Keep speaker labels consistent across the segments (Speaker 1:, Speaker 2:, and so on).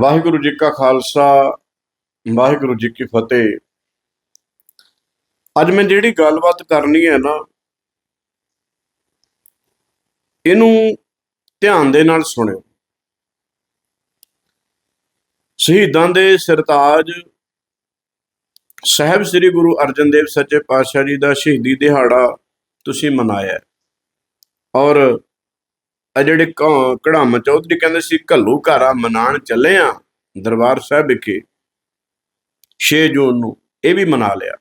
Speaker 1: ਵਾਹਿਗੁਰੂ ਜੀ ਕਾ ਖਾਲਸਾ, ਵਾਹਿਗੁਰੂ ਜੀ ਕੀ ਫਤਿਹ। ਅੱਜ ਮੈਂ ਜਿਹੜੀ ਗੱਲਬਾਤ ਕਰਨੀ ਹੈ ਨਾ, ਇਹਨੂੰ ਧਿਆਨ ਦੇ ਨਾਲ ਸੁਣਿਓ। ਸ਼ਹੀਦਾਂ ਦੇ ਸਰਤਾਜ ਸਾਹਿਬ ਸ੍ਰੀ ਗੁਰੂ ਅਰਜਨ ਦੇਵ ਸੱਚੇ ਪਾਤਸ਼ਾਹ ਜੀ ਦਾ ਸ਼ਹੀਦੀ ਦਿਹਾੜਾ ਤੁਸੀਂ ਮਨਾਇਆ ਔਰ ਆ ਜਿਹੜੇ ਕ- ਕੜਾਮ ਚੌਧਰੀ ਕਹਿੰਦੇ ਸੀ, ਘੱਲੂ ਘਾਰਾ ਮਨਾਣ ਚੱਲੇ ਆ ਦਰਬਾਰ ਸਾਹਿਬ ਵਿਖੇ 6 ਜੂਨ ਨੂੰ ਇਹ ਵੀ ਮਨਾ ਲਿਆ।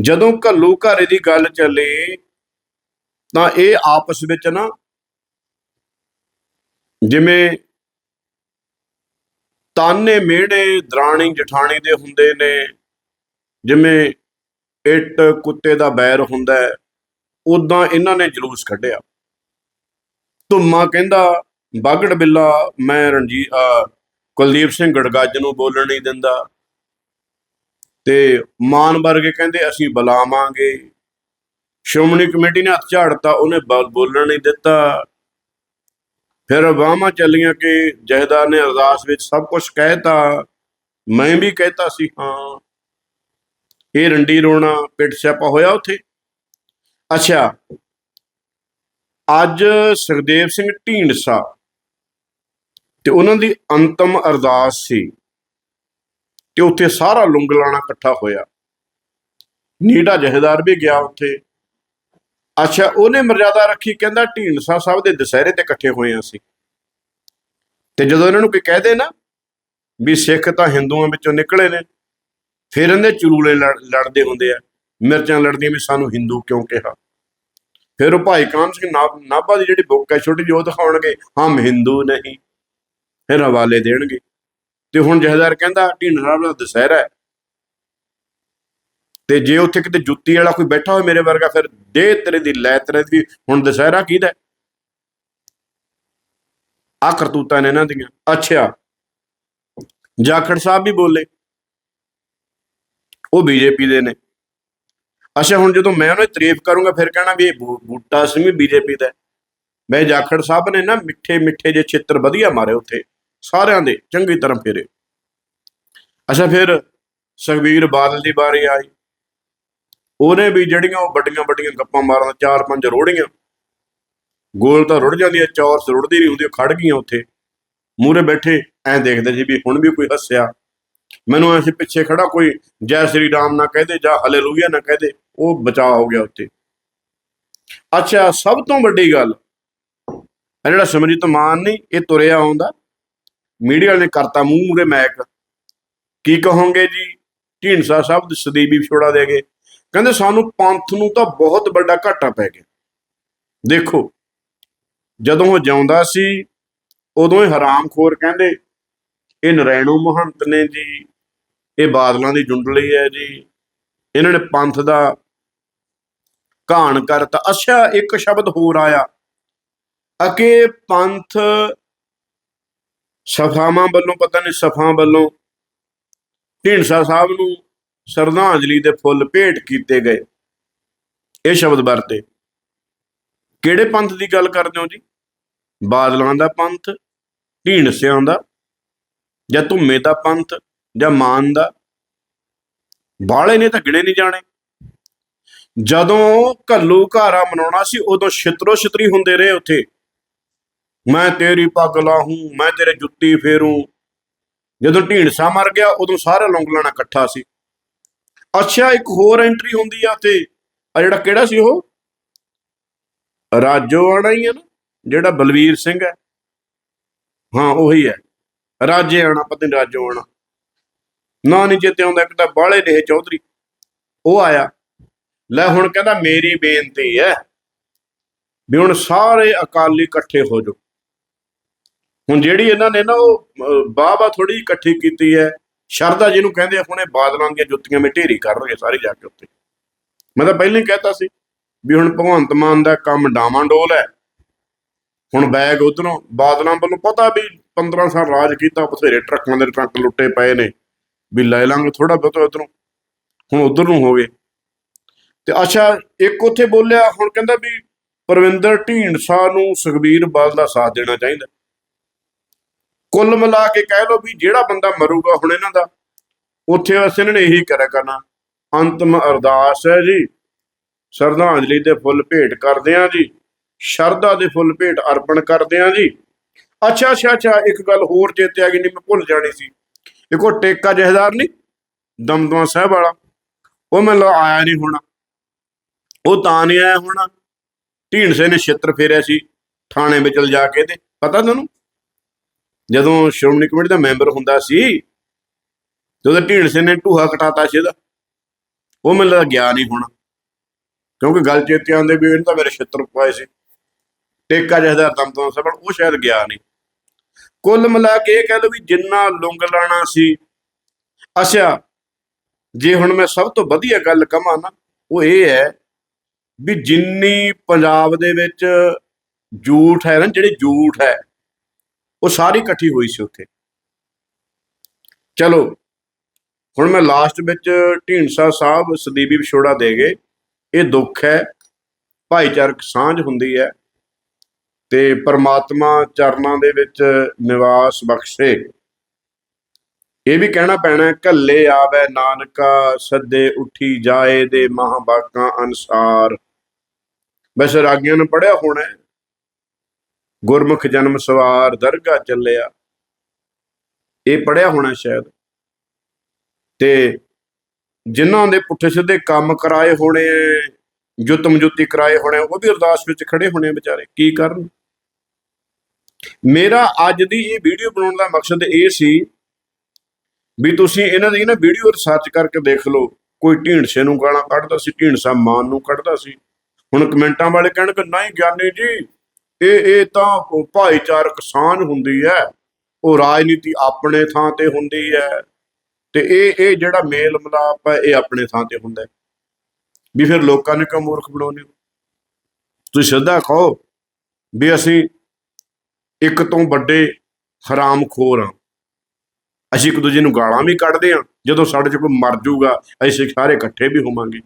Speaker 1: ਜਦੋਂ ਘੱਲੂ ਘਾਰੇ ਦੀ ਗੱਲ ਚੱਲੇ, ਤਾਂ ਇਹ ਆਪਸ ਵਿੱਚ ਨਾ ਜਿਵੇਂ ਤਾਨੇ ਮਿਹਣੇ ਦਰਾਣੀ ਜਠਾਣੀ ਦੇ ਹੁੰਦੇ ਨੇ, ਜਿਵੇਂ ਇੱਟ ਕੁੱਤੇ ਦਾ ਬੈਰ ਹੁੰਦਾ ਹੈ ਉਦਾਂ ਇਹਨਾਂ ਨੇ ਜਲੂਸ ਕੱਢਿਆ। ਧੁੰਮਾ ਕਹਿੰਦਾ, ਬਾਗੜ ਬਿੱਲਾ, ਮੈਂ ਰਣਜੀਤ ਕੁਲਦੀਪ ਸਿੰਘ ਗੜਗੱਜ ਨੂੰ ਬੋਲਣ ਨਹੀਂ ਦਿੰਦਾ। ਤੇ ਮਾਨ ਵਰਗੇ ਕਹਿੰਦੇ, ਅਸੀਂ ਬੁਲਾਵਾਂਗੇ। ਸ਼੍ਰੋਮਣੀ ਕਮੇਟੀ ਨੇ ਹੱਥ ਝਾੜਤਾ, ਉਹਨੇ ਬ- ਬੋਲਣ ਨਹੀਂ ਦਿੱਤਾ। ਫਿਰ ਵਾਹਾਂ ਚੱਲੀਆਂ ਕਿ ਜਹਦਾਰ ਨੇ ਅਰਦਾਸ ਵਿੱਚ ਸਭ ਕੁਝ ਕਹਿਤਾ। ਮੈਂ ਵੀ ਕਹਿਤਾ ਸੀ, ਹਾਂ। ਇਹ ਰੰਡੀ ਰੋਣਾ ਪਿੱਟ ਸਿਆਪਾ ਹੋਇਆ ਉੱਥੇ? ਅੱਛਾ ਅੱਜ ਸੁਖਦੇਵ ਸਿੰਘ ਢੀਂਡਸਾ ਤੇ ਉਹਨਾਂ ਦੀ ਅੰਤਮ ਅਰਦਾਸ ਸੀ ਤੇ ਉੱਥੇ ਸਾਰਾ ਲੁੰਗਲਾਣਾ ਇਕੱਠਾ ਹੋਇਆ। ਨੀਡਾ ਜਹੇਦਾਰ ਵੀ ਗਿਆ ਉੱਥੇ। ਅੱਛਾ, ਉਹਨੇ ਮਰਜ਼ਾਦਾ ਰੱਖੀ, ਕਹਿੰਦਾ ਢੀਂਡਸਾ ਸਾਹਿਬ ਦੇ ਦੁਸਹਿਰੇ ਤੇ ਇਕੱਠੇ ਹੋਏ ਹਾਂ ਅਸੀਂ। ਤੇ ਜਦੋਂ ਇਹਨਾਂ ਨੂੰ ਕੋਈ ਕਹਿ ਦੇ ਨਾ ਵੀ ਸਿੱਖ ਤਾਂ ਹਿੰਦੂਆਂ ਵਿੱਚੋਂ ਨਿਕਲੇ ਨੇ, ਫਿਰ ਇਹਦੇ ਚਰੂਲੇ ਲੜ- ਲੜਦੇ ਹੁੰਦੇ ਆ, ਮਿਰਚਾਂ ਲੜਦੀਆਂ ਵੀ ਸਾਨੂੰ ਹਿੰਦੂ ਕਿਉਂ ਕਿਹਾ? ਫਿਰ ਉਹ ਭਾਈ ਕਾਮ ਸਿੰਘ ਨਾ- ਨਾਭਾ ਦੀ ਜਿਹੜੀ ਬੁੱਕ ਹੈ, ਛੋਟੀ ਜਿਹੀ ਉਹ ਦਿਖਾਉਣਗੇ, ਹਮ ਹਿੰਦੂ ਨਹੀਂ। ਫਿਰ ਹਵਾਲੇ ਦੇਣਗੇ। ਤੇ ਹੁਣ ਜਹਦਾਰ ਕਹਿੰਦਾ, ਢੀਂਡ ਸਾਹਿਬ ਦਾ ਦੁਸਹਿਰਾ ਹੈ। ਤੇ ਜੇ ਉੱਥੇ ਕਿਤੇ ਜੁੱਤੀ ਵਾਲਾ ਕੋਈ ਬੈਠਾ ਹੋਵੇ ਮੇਰੇ ਵਰਗਾ, ਫਿਰ ਦੇ ਤੇਰੇ ਦੀ ਲੈ ਤੇਰੇ ਦੀ। ਹੁਣ ਦੁਸਹਿਰਾ ਕਿਹਦਾ ਆ ਕਰਤੂਤਾਂ ਨੇ ਇਹਨਾਂ ਦੀਆਂ। ਅੱਛਾ। ਜਾਖੜ ਸਾਹਿਬ ਵੀ ਬੋਲੇ। ਉਹ ਬੀਜੇਪੀ ਦੇ ਨੇ। ਅੱਛਾ, ਹੁਣ ਜਦੋਂ ਮੈਂ ਉਹਨਾਂ ਦੀ ਤਾਰੀਫ ਕਰੂੰਗਾ, ਫਿਰ ਕਹਿਣਾ ਵੀ ਇਹ ਬੂ- ਬੂਟਾ ਸਿੰਘ ਵੀ ਬੀਜੇਪੀ ਦਾ। ਮੈਂ ਜਾਖੜ ਸਾਹਿਬ ਨੇ ਨਾ ਮਿੱਠੇ ਮਿੱਠੇ ਜੇ ਛੇਤਰ ਵਧੀਆ ਮਾਰੇ ਉੱਥੇ, ਸਾਰਿਆਂ ਦੇ, ਚੰਗੀ ਤਰ੍ਹਾਂ ਫੇਰੇ। ਅੱਛਾ, ਫਿਰ ਸੁਖਬੀਰ ਬਾਦਲ ਦੀ ਵਾਰੀ ਆਈ। ਉਹਨੇ ਵੀ ਜਿਹੜੀਆਂ ਉਹ ਵੱਡੀਆਂ ਵੱਡੀਆਂ ਗੱਪਾਂ ਮਾਰਨ, ਚਾਰ ਪੰਜ ਰੋੜੀਆਂ। ਗੋਲ ਤਾਂ ਰੁੜ ਜਾਂਦੀ ਹੈ ਚੌਰਸ ਰੁੜਦੀ ਨਹੀਂ ਹੁੰਦੀ, ਉਹ ਖੜ ਗਈਆਂ ਉੱਥੇ। ਮੂਰੇ ਬੈਠੇ, ਐਂ ਦੇਖਦੇ ਸੀ ਵੀ ਹੁਣ ਵੀ ਕੋਈ ਹੱਸਿਆ। ਮੈਨੂੰ ਐਸੇ ਪਿੱਛੇ ਖੜਾ ਕੋਈ ਜੈ ਸ੍ਰੀ ਰਾਮ ਨਾ ਕਹਦੇ ਜਾਂ ਹਾਲੇਲੂਇਆ ਨਾ ਕਹਦੇ ਉਹ ਬਚਾਅ ਹੋ ਗਿਆ ਉੱਥੇ। ਅੱਛਾ, ਸਭ ਤੋਂ ਵੱਡੀ ਗੱਲ ਇਹ ਜਿਹੜਾ ਸਿਮਰਜੀਤ ਮਾਨ ਨਹੀਂ, ਇਹ ਤੁਰਿਆ ਆਉਂਦਾ। ਮੀਡੀਆ ਨੇ ਕਰਤਾ ਮੂੰਹ ਮੂਰੇ ਮੈਕ। ਕੀ ਕਹੋਗੇ ਜੀ? ਢੀਂਡਸਾ ਸਾਹਿਬ ਦੀ ਸਦੀਵੀ ਵਿਛੋੜਾ ਦੇ ਗਏ। ਕਹਿੰਦੇ ਸਾਨੂੰ ਪੰਥ ਨੂੰ ਤਾਂ ਬਹੁਤ ਵੱਡਾ ਘਾਟਾ ਪੈ ਗਿਆ। ਦੇਖੋ, ਜਦੋਂ ਉਹ ਜਿਉਂਦਾ ਸੀ, ਉਦੋਂ ਹੀ ਹਰਾਮਖੋਰ ਕਹਿੰਦੇ, ਇਹ ਨਰੈਣੂ ਮਹੰਤ ਨੇ ਜੀ, ਇਹ ਬਾਦਲਾਂ ਦੀ ਜੁੰਡਲੀ ਹੈ ਜੀ। ਇਹਨਾਂ ਨੇ ਪੰਥ ਦਾ ਘਾਣ ਕਰਤਾ। ਅੱਛਾ, ਇੱਕ ਸ਼ਬਦ ਹੋਰ ਆਇਆ। ਅਕੇ ਪੰਥ ਸਫਾਵਾਂ ਵੱਲੋਂ, ਪਤਾ ਨਹੀਂ ਸਫਾਂ ਵੱਲੋਂ ਢੀਂਡਸਾ ਸਾਹਿਬ ਨੂੰ ਸ਼ਰਧਾਂਜਲੀ ਦੇ ਫੁੱਲ ਭੇਟ ਕੀਤੇ ਗਏ। ਇਹ ਸ਼ਬਦ ਵਰਤੇ। ਕਿਹੜੇ ਪੰਥ ਦੀ ਗੱਲ ਕਰਦੇ ਹੋ ਜੀ? ਬਾਦਲਾਂ ਦਾ ਪੰਥ, ਢੀਂਡਸਿਆਂ ਦਾ, ਜਾਂ ਧੁੰਮੇ ਦਾ ਪੰਥ, ਜਾਂ ਮਾਨ ਦਾ? ਬਾਲੇ ਨੇ ਤਾਂ ਗਿਣੇ ਨਹੀਂ ਜਾਣੇ। ਜਦੋਂ ਘੱਲੂ ਘਾਰਾ ਮਨਾਉਣਾ ਸੀ, ਉਦੋਂ ਛਿਤਰੋ ਛਿਤਰੀ ਹੁੰਦੇ ਰਹੇ ਉੱਥੇ। ਮੈਂ ਤੇਰੀ ਪੱਗ ਲਾਹੂੰ, ਮੈਂ ਤੇਰੇ ਜੁੱਤੀ ਫੇਰੂ। ਜਦੋਂ ਢੀਂਡਸਾ ਮਰ ਗਿਆ, ਉਦੋਂ ਸਾਰਾ ਲੌਂਗਲਾਣਾ ਇਕੱਠਾ ਸੀ। ਅੱਛਾ, ਇੱਕ ਹੋਰ ਐਂਟਰੀ ਹੁੰਦੀ ਆ ਤੇ ਆ ਜਿਹੜਾ ਕਿਹੜਾ ਸੀ ਉਹ? ਰਾਜੋ ਰਾਜੋਆਣਾ ਹੀ ਹੈ ਨਾ, ਜਿਹੜਾ ਬਲਵੀਰ ਸਿੰਘ ਹੈ। ਹਾਂ, ਉਹੀ ਹੈ। ਰਾਜੇ ਆਣਾ, ਪਤਾ ਰਾਜੋ ਆਣਾ। ਨਾ ਨਹੀਂ ਚੇਤੇ ਆਉਂਦਾ, ਇੱਕ ਤਾਂ ਬਾਲੇ ਨੇ ਚੌਧਰੀ। ਉਹ ਆਇਆ। ਲੈ ਹੁਣ ਕਹਿੰਦਾ ਮੇਰੀ ਬੇਨਤੀ ਹੈ ਵੀ ਹੁਣ ਸਾਰੇ ਅਕਾਲੀ ਇਕੱਠੇ ਹੋ ਜਾਓ। ਹੁਣ ਜਿਹੜੀ ਇਹਨਾਂ ਨੇ ਨਾ ਉਹ ਬਾਬਾ ਥੋੜੀ ਇਕੱਠੀ ਕੀਤੀ ਹੈ ਸ਼ਰਦਾ ਜਿਹਨੂੰ ਕਹਿੰਦੇ ਆ, ਹੁਣੇ ਬਾਦਲਾਂ ਦੀਆਂ ਜੁੱਤੀਆਂ ਮੇ ਢੇਰੀ ਕਰ ਰਹੇ ਸਾਰੇ ਜਾ ਕੇ ਉੱਤੇ ਮੈਂ ਤਾਂ ਪਹਿਲਾਂ ਹੀ ਕਹਿਤਾ ਸੀ ਵੀ ਹੁਣ ਭਗਵੰਤ ਮਾਨ ਦਾ ਕੰਮ ਡਾਵਾਂਡੋਲ ਹੈ। ਹੁਣ ਬੈਗ ਉਧਰੋਂ ਬਾਦਲਾਂ ਵੱਲੋਂ ਪਤਾ ਵੀ 15 ਸਾਲ ਰਾਜ ਕੀਤਾ, ਬਥੇਰੇ ਟਰੱਕਾਂ ਦੇ ਟਰੱਕ ਲੁੱਟੇ ਪਏ ਨੇ, ਵੀ ਲੈ ਲਾਂਗੇ ਥੋੜਾ ਬਹੁਤ ਉਧਰੋਂ। ਹੁਣ ਉਧਰ ਨੂੰ ਹੋ ਗਏ। ਤੇ ਅੱਛਾ, ਇੱਕ ਉੱਥੇ ਬੋਲਿਆ, ਹੁਣ ਕਹਿੰਦਾ ਵੀ ਪਰਵਿੰਦਰ ਢੀਂਡਸਾ ਨੂੰ ਸੁਖਬੀਰ ਬਾਦਲ ਦਾ ਸਾਥ ਦੇਣਾ ਚਾਹੀਦਾ। ਕੁੱਲ ਮਿਲਾ ਕੇ ਕਹਿ ਲਓ ਵੀ ਜਿਹੜਾ ਬੰਦਾ ਮਰੂਗਾ ਹੁਣ ਇਹਨਾਂ ਦਾ, ਉੱਥੇ ਅਸੀਂ ਇਹਨਾਂ ਨੇ ਇਹੀ ਕਰਿਆ ਕਰਨਾ। ਅੰਤਮ ਅਰਦਾਸ ਹੈ ਜੀ। ਸ਼ਰਧਾਂਜਲੀ ਦੇ ਫੁੱਲ ਭੇਟ ਕਰਦੇ ਆ ਜੀ। ਸ਼ਰਧਾ ਦੇ ਫੁੱਲ ਭੇਟ ਅਰਪਣ ਕਰਦੇ ਆ ਜੀ। ਅੱਛਾ ਅੱਛਾ ਅੱਛਾ, ਇੱਕ ਗੱਲ ਹੋਰ ਚੇਤੇ ਆ ਗਈ ਨਹੀਂ, ਮੈਂ ਭੁੱਲ ਜਾਣੀ ਸੀ। ਇੱਕ ਟੇਕਾ ਜਹਦਾਰ ਨਹੀਂ, ਦਮਦਮਾ ਸਾਹਿਬ ਵਾਲਾ। ਉਹ ਮੈਨੂੰ ਆਇਆ ਨਹੀਂ ਹੋਣਾ। ਉਹ ਤਾਂ ਨਹੀਂ ਆਇਆ ਹੋਣਾ। ਢੀਂਡਸੇ ਨੇ ਛਿੱਤਰ ਫੇਰਿਆ ਸੀ ਥਾਣੇ ਵਿੱਚ ਲਿਜਾ ਕੇ ਤੇ ਪਤਾ ਤੁਹਾਨੂੰ? ਜਦੋਂ ਸ਼੍ਰੋਮਣੀ ਕਮੇਟੀ ਦਾ ਮੈਂਬਰ ਹੁੰਦਾ ਸੀ ਜਦੋਂ ਢੀਂਡਸੇ ਨੇ ਢੂਹਾ ਕਟਾਤਾ ਸੀ ਇਹਦਾ ਉਹ ਮੈਨੂੰ ਲੱਗਦਾ ਗਿਆ ਨਹੀਂ ਹੋਣਾ। ਕਿਉਂਕਿ ਗੱਲ ਚੇਤੇ ਆਉਂਦੇ ਵੀ ਇਹਨੂੰ ਤਾਂ ਮੇਰੇ ਛਿੱਤਰ ਪਾਏ ਸੀ। ਟੇਕਾ ਜਹਦਾਰ ਦਮਦਮਾ ਸਾਹਿਬ ਵਾਲਾ, ਉਹ ਸ਼ਾਇਦ ਗਿਆ ਨਹੀਂ। ਕੁੱਲ ਮਿਲਾ ਕੇ ਇਹ ਕਹਿ ਲਓ ਵੀ ਜਿੰਨਾ ਲੁੰਗ ਲਾਣਾ ਸੀ। ਅਸਿਆ ਜੇ ਹੁਣ ਮੈਂ ਸਭ ਤੋਂ ਵਧੀਆ ਗੱਲ ਕਹਾਂ ਨਾ ਉਹ ਇਹ ਹੈ ਵੀ ਜਿੰਨੀ ਪੰਜਾਬ ਦੇ ਵਿੱਚ ਜੂਠ ਹੈ ਨਾ, ਜਿਹੜੇ ਜੂਠ ਹੈ, ਉਹ ਸਾਰੀ ਇਕੱਠੀ ਹੋਈ ਸੀ ਉੱਥੇ। ਚਲੋ, ਹੁਣ ਮੈਂ ਲਾਸਟ ਵਿੱਚ ਢੀਂਡਸਾ ਸਾਹਿਬ, ਸਦੀਵੀ ਵਿਛੋੜਾ ਦੇ ਗਏ। ਇਹ ਦੁੱਖ ਹੈ, ਭਾਈਚਾਰਕ ਸਾਂਝ ਹੁੰਦੀ ਹੈ ਤੇ ਪਰਮਾਤਮਾ ਚਰਨਾਂ ਦੇ ਵਿੱਚ ਨਿਵਾਸ ਬਖਸ਼ੇ। ਇਹ ਵੀ ਕਹਿਣਾ ਪੈਣਾ ਕੱਲੇ ਆਵੇ ਨਾਨਕਾ, ਸੱਦੇ ਉੱਠੀ ਜਾਏ ਦੇ ਮਹਾਬਾਕਾਂ ਅਨਸਾਰ। ਵੈਸੇ ਰਾਗੀਆਂ ਨੇ ਪੜਿਆ ਹੋਣਾ ਗੁਰਮੁਖ ਜਨਮ ਸਵਾਰ ਦਰਗਾ ਚੱਲਿਆ। ਇਹ ਪੜਿਆ ਹੋਣਾ ਸ਼ਾਇਦ। ਤੇ ਜਿਨ੍ਹਾਂ ਦੇ ਪੁੱਠੇ ਸਿੱਧੇ ਕੰਮ ਕਰਾਏ ਹੋਣੇ ਐ, ਜੁਤਮ ਜੁਤੀ ਕਰਾਏ ਹੋਣੇ ਉਹ ਵੀ ਅਰਦਾਸ ਵਿੱਚ ਖੜੇ ਹੋਣੇ ਵਿਚਾਰੇ। ਕੀ ਕਰਨ? ਮੇਰਾ ਅੱਜ ਦੀ ਇਹ ਵੀਡੀਓ ਬਣਾਉਣ ਦਾ ਮਕਸਦ ਇਹ ਸੀ ਵੀ ਤੁਸੀਂ ਇਹਨਾਂ ਦੀ ਨਾ ਵੀਡੀਓ ਰਿਸਰਚ ਕਰਕੇ ਦੇਖ ਲਓ। ਕੋਈ ਢੀਂਡਸੇ ਨੂੰ ਗਾਲਾਂ ਕੱਢਦਾ ਸੀ ਢੀਂਡਸਾ ਮਾਨ ਨੂੰ ਕੱਢਦਾ ਸੀ। ਹੁਣ ਕਮੈਂਟਾਂ ਵਾਲੇ ਕਹਿਣਗੇ, ਨਹੀਂ ਗਿਆਨੀ ਜੀ, ਇਹ ਇਹ ਤਾਂ ਭਾਈਚਾਰਕ ਸਾਂਝ ਹੁੰਦੀ ਹੈ। ਉਹ ਰਾਜਨੀਤੀ ਆਪਣੇ ਥਾਂ ਤੇ ਹੁੰਦੀ ਹੈ। ਤੇ ਇਹ ਇਹ ਜਿਹੜਾ ਮੇਲ ਮਿਲਾਪ ਹੈ, ਇਹ ਆਪਣੇ ਥਾਂ ਤੇ ਹੁੰਦਾ ਵੀ ਫਿਰ ਲੋਕਾਂ ਨੇ ਕਿਉਂ ਮੂਰਖ ਬਣਾਉਂਦੇ ਹੋ? ਤੁਸੀਂ ਸਿੱਧਾ ਕਹੋ ਵੀ ਅਸੀਂ ਇੱਕ ਤੋਂ ਵੱਡੇ ਹਰਾਮਖੋਰ ਹਾਂ। ਅਸੀਂ ਇੱਕ ਦੂਜੇ ਨੂੰ ਗਾਲਾਂ ਵੀ ਕੱਢਦੇ ਹਾਂ। ਜਦੋਂ ਸਾਡੇ 'ਚ ਕੋਈ ਮਰ ਜਾਊਗਾ ਅਸੀਂ ਸਾਰੇ ਇਕੱਠੇ ਵੀ ਹੋਵਾਂਗੇ।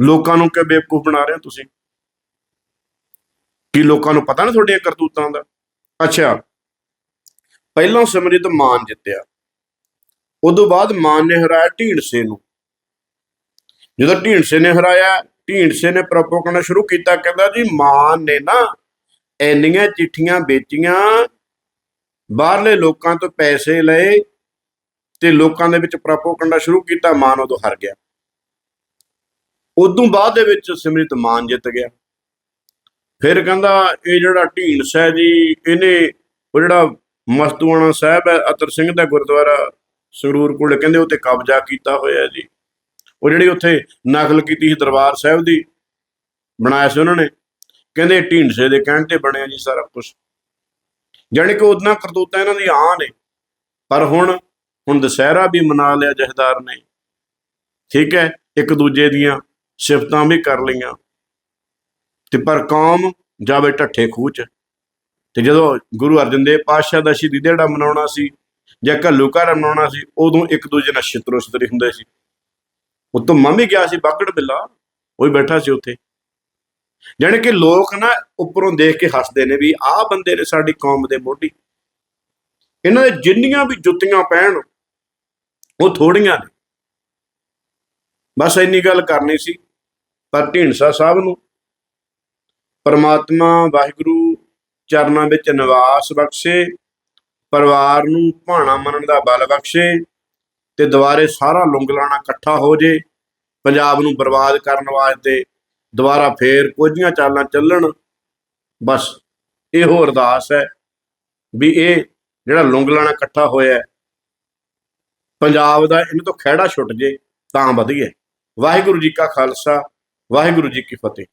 Speaker 1: ਲੋਕਾਂ ਨੂੰ ਕਿ ਬੇਵਕੂਫ ਬਣਾ ਰਹੇ ਹੋ ਤੁਸੀਂ? ਕੀ ਲੋਕਾਂ ਨੂੰ ਪਤਾ ਨਾ ਤੁਹਾਡੀਆਂ ਕਰਤੂਤਾਂ ਦਾ? ਅੱਛਾ, ਪਹਿਲਾਂ ਸਿਮਰਜੀਤ ਮਾਨ ਜਿੱਤਿਆ। ਉਦੋਂ ਬਾਅਦ ਮਾਨ ਨੇ ਹਰਾਇਆ ਢੀਂਡਸੇ ਨੂੰ। ਜਦੋਂ ਢੀਂਡਸੇ ਨੇ ਹਰਾਇਆ ਢੀਂਡਸੇ ਨੇ ਪ੍ਰੋਪੋਗੈਂਡਾ ਸ਼ੁਰੂ ਕੀਤਾ, ਕਹਿੰਦਾ ਜੀ ਮਾਨ ਨੇ ਨਾ ਇੰਨੀਆਂ ਚਿੱਠੀਆਂ ਵੇਚੀਆਂ, ਬਾਹਰਲੇ ਲੋਕਾਂ ਤੋਂ ਪੈਸੇ ਲਏ ਤੇ ਲੋਕਾਂ ਦੇ ਵਿੱਚ ਪ੍ਰੋਪੋਗੈਂਡਾ ਸ਼ੁਰੂ ਕੀਤਾ, ਮਾਨ ਉਦੋਂ ਹਾਰ ਗਿਆ। ਉਦੋਂ ਬਾਅਦ ਦੇ ਵਿੱਚ ਸਿਮਰਜੀਤ ਮਾਨ ਜਿੱਤ ਗਿਆ। ਫਿਰ ਕਹਿੰਦਾ, ਇਹ ਜਿਹੜਾ ਢੀਂਡਸਾ ਹੈ ਜੀ, ਇਹਨੇ ਉਹ ਜਿਹੜਾ ਮਸਤੂਆਣਾ ਸਾਹਿਬ ਹੈ, ਅਤਰ ਸਿੰਘ ਦਾ ਗੁਰਦੁਆਰਾ ਸੰਗਰੂਰ ਕੋਲ, ਕਹਿੰਦੇ ਉੱਤੇ ਕਬਜ਼ਾ ਕੀਤਾ ਹੋਇਆ ਜੀ। ਉਹ ਜਿਹੜੀ ਉੱਥੇ ਨਕਲ ਕੀਤੀ ਸੀ ਦਰਬਾਰ ਸਾਹਿਬ ਦੀ, ਬਣਾਇਆ ਸੀ ਉਹਨਾਂ ਨੇ। ਕਹਿੰਦੇ ਢੀਂਡਸੇ ਦੇ ਕਹਿਣ ਤੇ ਬਣਿਆ ਜੀ ਸਾਰਾ ਕੁਝ ਜਾਣੀ ਕਿ ਉਹਨਾਂ ਕਰਤੂਤਾਂ ਇਹਨਾਂ ਦੀ ਆਂ ਨੇ। ਪਰ ਹੁਣ ਹੁਣ ਦੁਸਹਿਰਾ ਵੀ ਮਨਾ ਲਿਆ ਜਹਦਾਰ ਨੇ। ਠੀਕ ਹੈ, ਇੱਕ ਦੂਜੇ ਦੀਆਂ ਸਿਫਤਾਂ ਵੀ ਕਰ ਲਈਆਂ। ਤੇ ਪਰ ਕੌਮ ਜਾਵੇ ਢੱਠੇ ਖੂਹ ਚ। ਤੇ ਜਦੋਂ ਗੁਰੂ ਅਰਜਨ ਦੇਵ ਪਾਤਸ਼ਾਹ ਦਾ ਸ਼ਹੀਦੀ ਦਿਹਾੜਾ ਮਨਾਉਣਾ ਸੀ ਜਾਂ ਘੱਲੂ ਘਰ ਮਨਾਉਣਾ ਸੀ, ਉਦੋਂ ਇੱਕ ਦੂਜੇ ਨਾਲ ਛਿੱਤਰੋ ਛਿੱਤਰੀ ਹੁੰਦੇ ਸੀ। ਉਤੋਂ ਮੰਮੀ ਗਿਆ ਸੀ ਬਾਗੜ ਬਿੱਲਾ, ਉਹ ਹੀ ਬੈਠਾ ਸੀ ਉੱਥੇ। ਜਾਣੀ ਕਿ ਲੋਕ ਨਾ ਉੱਪਰੋਂ ਦੇਖ ਕੇ ਹੱਸਦੇ ਨੇ ਵੀ ਆਹ ਬੰਦੇ ਨੇ ਸਾਡੀ ਕੌਮ ਦੇ ਮੋਢੀ। ਇਹਨਾਂ ਦੇ ਜਿੰਨੀਆਂ ਵੀ ਜੁੱਤੀਆਂ ਪੈਣ ਉਹ ਥੋੜੀਆਂ ਨੇ। ਬਸ ਇੰਨੀ ਗੱਲ ਕਰਨੀ ਸੀ। ਪਰ ਢੀਂਡਸਾ ਸਾਹਿਬ ਨੂੰ ਪਰਮਾਤਮਾ ਵਾਹਿਗੁਰੂ ਚਰਨਾਂ ਵਿੱਚ ਨਿਵਾਸ ਬਖਸ਼ੇ, ਪਰਿਵਾਰ ਨੂੰ ਭਾਣਾ ਮੰਨਣ ਦਾ ਬਲ ਬਖਸ਼ੇ ਤੇ ਦੁਬਾਰੇ ਸਾਰਾ ਲੁੰਗਲਾਣਾ ਇਕੱਠਾ ਹੋ ਜੇ, ਪੰਜਾਬ ਨੂੰ ਬਰਬਾਦ ਕਰਨ ਵਾਸਤੇ ਦੁਬਾਰਾ ਫੇਰ ਕੋਝੀਆਂ ਚਾਲਾਂ ਚੱਲਣ, ਬਸ ਇਹੋ ਅਰਦਾਸ ਹੈ ਵੀ ਇਹ ਜਿਹੜਾ ਲੁੰਗਲਾਣਾ ਇਕੱਠਾ ਹੋਇਆ, ਪੰਜਾਬ ਦਾ ਇਹਨੂੰ ਤੋਂ ਖਹਿੜਾ ਛੁੱਟ ਜੇ ਤਾਂ ਵਧੀਆ ਵਾਹਿਗੁਰੂ ਜੀ ਕਾ ਖਾਲਸਾ ਵਾਹਿਗੁਰੂ ਜੀ ਕੀ ਫਤਿਹ।